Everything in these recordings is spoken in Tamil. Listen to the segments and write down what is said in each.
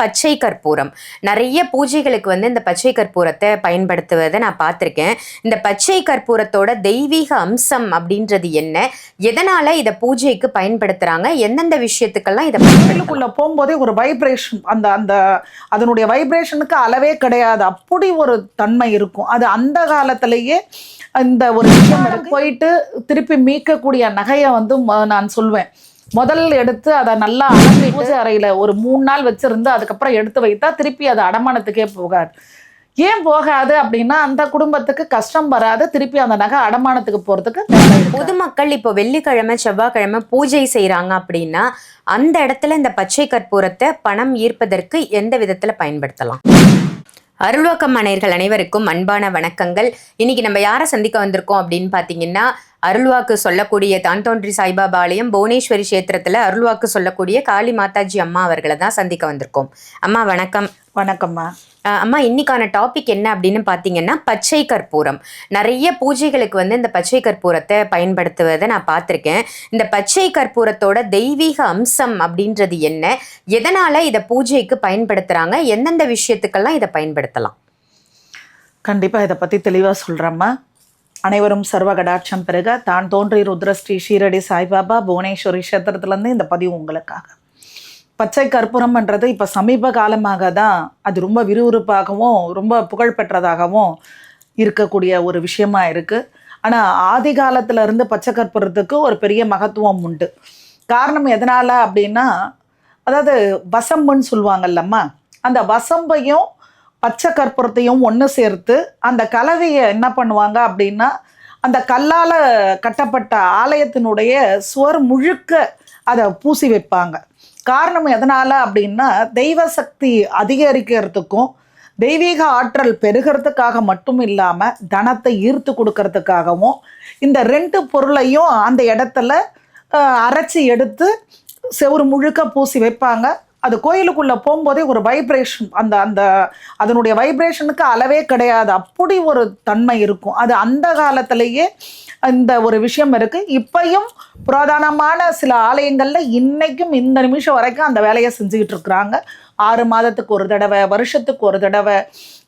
பச்சை கற்பூரம். நிறைய பூஜைகளுக்கு வந்து இந்த பச்சை கற்பூரத்தை பயன்படுத்துவதை நான் பார்த்துருக்கேன். இந்த பச்சை கற்பூரத்தோட தெய்வீக அம்சம் அப்படின்றது என்ன? எதனால இதை பூஜைக்கு பயன்படுத்துறாங்க? எந்தெந்த விஷயத்துக்கெல்லாம் இதை கோயிலுக்குள்ள போகும்போதே ஒரு வைப்ரேஷன் அந்த அந்த அதனுடைய வைப்ரேஷனுக்கு அளவே கிடையாது. அப்படி ஒரு தன்மை இருக்கும். அது அந்த காலத்திலேயே இந்த ஒரு விஷயம். போயிட்டு திருப்பி மீட்கக்கூடிய நகையை வந்து நான் சொல்வேன். முதல் எடுத்து அதை நல்லா அலம்பி பூஜை அறையில ஒரு மூணு நாள் வச்சிருந்து அதுக்கப்புறம் எடுத்து வைத்தா திருப்பி அது அடமானத்துக்கே போகாது. ஏன் போகாது அப்படின்னா அந்த குடும்பத்துக்கு கஷ்டம் வராது. திருப்பி அந்த நகை அடமானத்துக்கு போறதுக்கு பொதுமக்கள் இப்போ வெள்ளிக்கிழமை செவ்வாய்க்கிழமை பூஜை செய்யறாங்க அப்படின்னா அந்த இடத்துல இந்த பச்சை கற்பூரத்தை பணம் ஈர்ப்பதற்கு எந்த விதத்துல பயன்படுத்தலாம்? அருள்வாக்கம் மனையர்கள் அனைவருக்கும் அன்பான வணக்கங்கள். இன்னைக்கு நம்ம யாரை சந்திக்க வந்திருக்கோம் அப்படின்னு பார்த்தீங்கன்னா அருள்வாக்கு சொல்லக்கூடிய தான் தோன்றி சாய்பாபா ஆலயம் புவனேஸ்வரி கஷேத்திரத்துல அருள்வாக்கு சொல்லக்கூடிய காளி மாதாஜி அம்மா அவர்களை தான் சந்திக்க வந்திருக்கோம். அம்மா வணக்கம். வணக்கம்மா. அம்மா இன்னைக்கான டாபிக் என்ன அப்படின்னு பார்த்தீங்கன்னா பச்சை கற்பூரம். நிறைய பூஜைகளுக்கு வந்து இந்த பச்சை கற்பூரத்தை பயன்படுத்துவதை நான் பார்த்துருக்கேன் இந்த பச்சை கற்பூரத்தோட தெய்வீக அம்சம் அப்படின்றது என்ன? எதனால இதை பூஜைக்கு பயன்படுத்துறாங்க? எந்தெந்த விஷயத்துக்கெல்லாம் இதை பயன்படுத்தலாம்? கண்டிப்பா இதை பத்தி தெளிவா சொல்றேம்மா. அனைவரும் சர்வ கடாட்சம் பெருக தான் தோன்றி ருத்ரஸ்ரீ ஷீரடி சாய்பாபா புவனேஸ்வரி கஷேத்திரத்துலேருந்து இந்த பதிவு உங்களுக்காக. பச்சை கற்பூரம்ன்றது இப்போ சமீப காலமாக தான் அது ரொம்ப விறுவிறுப்பாகவும் ரொம்ப புகழ்பெற்றதாகவும் இருக்கக்கூடிய ஒரு விஷயமா இருக்குது ஆனால் ஆதி காலத்துல இருந்து பச்சை கற்பூரத்துக்கு ஒரு பெரிய மகத்துவம் உண்டு. காரணம் எதனால் அப்படின்னா அதாவது வசம்புன்னு சொல்லுவாங்கல்லம்மா அந்த வசம்பையும் பச்சை கற்பூரத்தையும் ஒன்று சேர்த்து அந்த கலவையை என்ன பண்ணுவாங்க அப்படின்னா அந்த கல்லால் கட்டப்பட்ட ஆலயத்தினுடைய சுவர் முழுக்க அதை பூசி வைப்பாங்க. காரணம் எதனால் அப்படின்னா தெய்வ சக்தி அதிகரிக்கிறதுக்கும் தெய்வீக ஆற்றல் பெருகிறதுக்காக மட்டும் இல்லாமல் தனத்தை ஈர்த்து கொடுக்கறதுக்காகவும் இந்த ரெண்டு பொருளையும் அந்த இடத்துல அரைச்சி எடுத்து செவுரு முழுக்க பூசி வைப்பாங்க. அது கோயிலுக்குள்ளே போகும்போதே ஒரு வைப்ரேஷன் அந்த அந்த அதனுடைய வைப்ரேஷனுக்கு அளவே கிடையாது. அப்படி ஒரு தன்மை இருக்கும். அது அந்த காலத்திலேயே இந்த ஒரு விஷயம் இருக்கு. இப்பையும் புராதனமான சில ஆலயங்கள்ல இன்னைக்கும் இந்த நிமிஷம் வரைக்கும் அந்த வேலையை செஞ்சுக்கிட்டு இருக்கிறாங்க. ஆறு மாதத்துக்கு ஒரு தடவை வருஷத்துக்கு ஒரு தடவை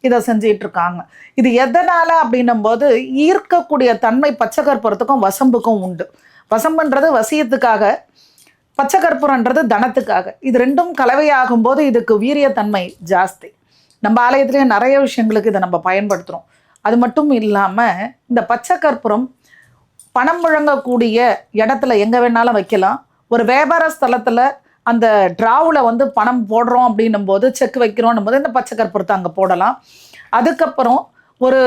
இதை செஞ்சுட்டு இருக்காங்க. இது எதனால அப்படின்னும் போது ஈர்க்கக்கூடிய தன்மை பச்சை கற்பூரத்துக்கும் வசம்புக்கும் உண்டு. வசம்புன்றது வசியத்துக்காக பச்சை கற்பூரன்றது தனத்துக்காக. இது ரெண்டும் கலவையாகும் போது இதுக்கு வீரியத்தன்மை ஜாஸ்தி. நம்ம ஆலயத்திலேயே நிறைய விஷயங்களுக்கு இதை நம்ம பயன்படுத்துகிறோம் அது மட்டும் இல்லாமல் இந்த பச்சை கற்பூரம் பணம் முழங்கக்கூடிய இடத்துல எங்கே வேணாலும் வைக்கலாம். ஒரு வியாபார ஸ்தலத்தில் அந்த ட்ராவில் வந்து பணம் போடுறோம் அப்படின்னும் போது செக் வைக்கிறோம் போது இந்த பச்சை கற்பூரத்தை அங்கே போடலாம். அதுக்கப்புறம் ஒரு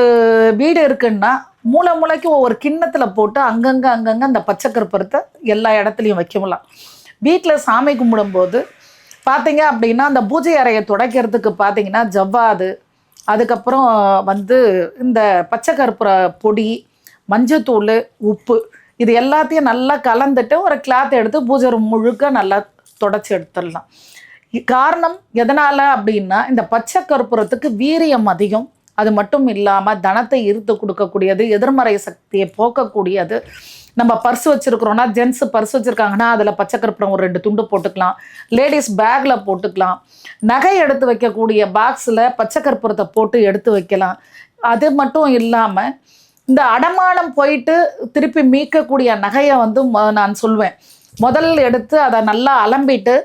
வீடு இருக்குன்னா மூளை மூளைக்கு ஒவ்வொரு கிண்ணத்தில் போட்டு அங்கங்கே அங்கங்கே அந்த பச்சை கற்பூரத்தை எல்லா இடத்துலையும் வைக்கலாம். வீட்டில் சாமி கும்பிடும்போது பார்த்தீங்க அப்படின்னா அந்த பூஜை அறையை துடைக்கிறதுக்கு பார்த்தீங்கன்னா ஜவ்வாது அதுக்கப்புறம் வந்து இந்த பச்சை கற்பூர பொடி மஞ்சத்தூள் உப்பு இது எல்லாத்தையும் நல்லா கலந்துட்டு ஒரு கிளாத் எடுத்து பூஜை முழுக்க நல்லா தொடச்சி எடுத்துடலாம். இ- காரணம் எதனால் அப்படின்னா இந்த பச்சை கற்பூரத்துக்கு வீரியம் அதிகம். அது மட்டும் இல்லாமல் தனத்தை ஈர்த்து கொடுக்கக்கூடியது எதிர்மறை சக்தியை போக்கக்கூடியது. நம்ம பர்ஸ் வச்சுருக்குறோம்னா ஜென்ஸ் பர்ஸ் வச்சுருக்காங்கன்னா அதில் பச்சை கற்பூரம் ஒரு ரெண்டு துண்டு போட்டுக்கலாம். லேடிஸ் பேக்கில் போட்டுக்கலாம். நகை எடுத்து வைக்கக்கூடிய பாக்ஸில் பச்சை கற்பூரத்தை போட்டு எடுத்து வைக்கலாம். அது மட்டும் இல்லாமல் இந்த அடமானம் போயிட்டு திருப்பி மீட்கக்கூடிய நகையை வந்து ம- நான் சொல்வேன். முதல் எடுத்து அதை நல்லா அலம்பிட்டு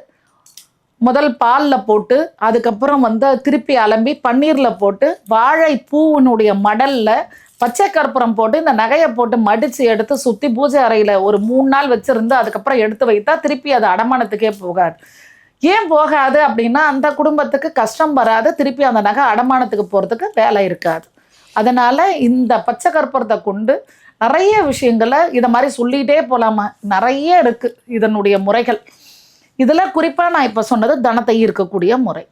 முதல் பாலில் போட்டு அதுக்கப்புறம் வந்து திருப்பி அலம்பி பன்னீரில் போட்டு வாழைப்பூவினுடைய மடலில் பச்சை கற்பூரம் போட்டு இந்த நகையை போட்டு மடித்து எடுத்து சுற்றி பூஜை அறையில் ஒரு மூணு நாள் வச்சுருந்து அதுக்கப்புறம் எடுத்து வைத்தா திருப்பி அது அடமானத்துக்கே போகாது. ஏன் போகாது அப்படின்னா அந்த குடும்பத்துக்கு கஷ்டம் வராது திருப்பி அந்த நகை அடமானத்துக்கு போகிறதுக்கு வேலை இருக்காது. அதனால் இந்த பச்சை கற்பூரத்தை கொண்டு நிறைய விஷயங்களை இதை மாதிரி சொல்லிகிட்டே போகலாமா நிறைய இருக்குது இதனுடைய முறைகள். இதில் குறிப்பாக நான் இப்போ சொன்னது தனத்தை இருக்கக்கூடிய முறை.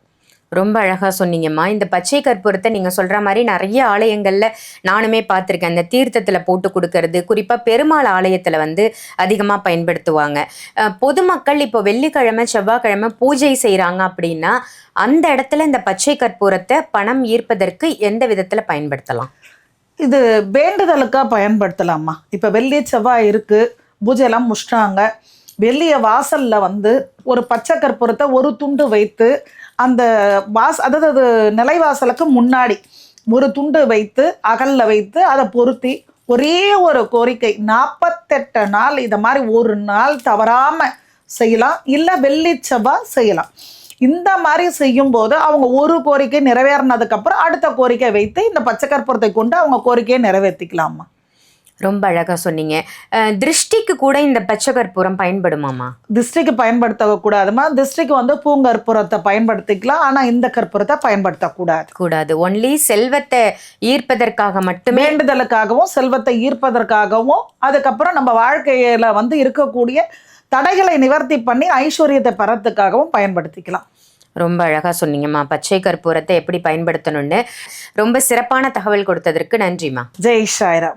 ரொம்ப அழகாக சொன்னீங்கம்மா. இந்த பச்சை கற்பூரத்தை நீங்கள் சொல்கிற மாதிரி நிறைய ஆலயங்களில் நானுமே பார்த்துருக்கேன். அந்த தீர்த்தத்தில் போட்டு கொடுக்கறது குறிப்பாக பெருமாள் ஆலயத்தில் வந்து அதிகமாக பயன்படுத்துவாங்க. பொதுமக்கள் இப்போ வெள்ளிக்கிழமை செவ்வாய்க்கிழமை பூஜை செய்கிறாங்க அப்படின்னா அந்த இடத்துல இந்த பச்சை கற்பூரத்தை பணம் ஈர்ப்பதற்கு எந்த விதத்தில் பயன்படுத்தலாம்? இது வேண்டுதலுக்காக பயன்படுத்தலாமா இப்போ வெள்ளி செவ்வாய் இருக்குது பூஜையெல்லாம் முடிச்சிட்டாங்க. வெளிய வாசல்ல வந்து ஒரு பச்சை கற்பூரத்தை ஒரு துண்டு வைத்து அந்த வாஸ் அதாவது அது நிலைவாசலுக்கு முன்னாடி ஒரு துண்டு வைத்து அகல்ல வைத்து அதை பொருத்தி ஒரே ஒரு கோரிக்கை நாற்பத்தெட்டு நாள் இதை மாதிரி ஒரு நாள் தவறாம செய்யலாம் இல்லை வெள்ளி செவ்வாய் செய்யலாம். இந்த மாதிரி செய்யும்போது அவங்க ஒரு கோரிக்கை நிறைவேறினதுக்கப்புறம் அடுத்த கோரிக்கை வைத்து இந்த பச்சை கற்பூரத்தை கொண்டு அவங்க கோரிக்கையை நிறைவேற்றிக்கலாமா ரொம்ப அழகா சொன்னீங்க. திருஷ்டிக்கு கூட இந்த பச்சை கற்பூரம் பயன்படுமாமா திஷ்டிக்கு பயன்படுத்தக்கூடாதுமா திஷ்டிக்கு வந்து பூங்கற்பூரத்தை பயன்படுத்திக்கலாம். ஆனால் இந்த கற்பூரத்தை பயன்படுத்தக்கூடாது. கூடாது. ஒன்லி செல்வத்தை ஈர்ப்பதற்காக மட்டுமே வேண்டுதலுக்காகவும் செல்வத்தை ஈர்ப்பதற்காகவும் அதுக்கப்புறம் நம்ம வாழ்க்கையில வந்து இருக்கக்கூடிய தடைகளை நிவர்த்தி பண்ணி ஐஸ்வர்யத்தை பெறத்துக்காகவும் பயன்படுத்திக்கலாம். ரொம்ப அழகா சொன்னீங்கம்மா. பச்சை கற்பூரத்தை எப்படி பயன்படுத்தணும்னு. ரொம்ப சிறப்பான தகவல் கொடுத்ததற்கு நன்றிம்மா. ஜெய் ஷாய்ராம்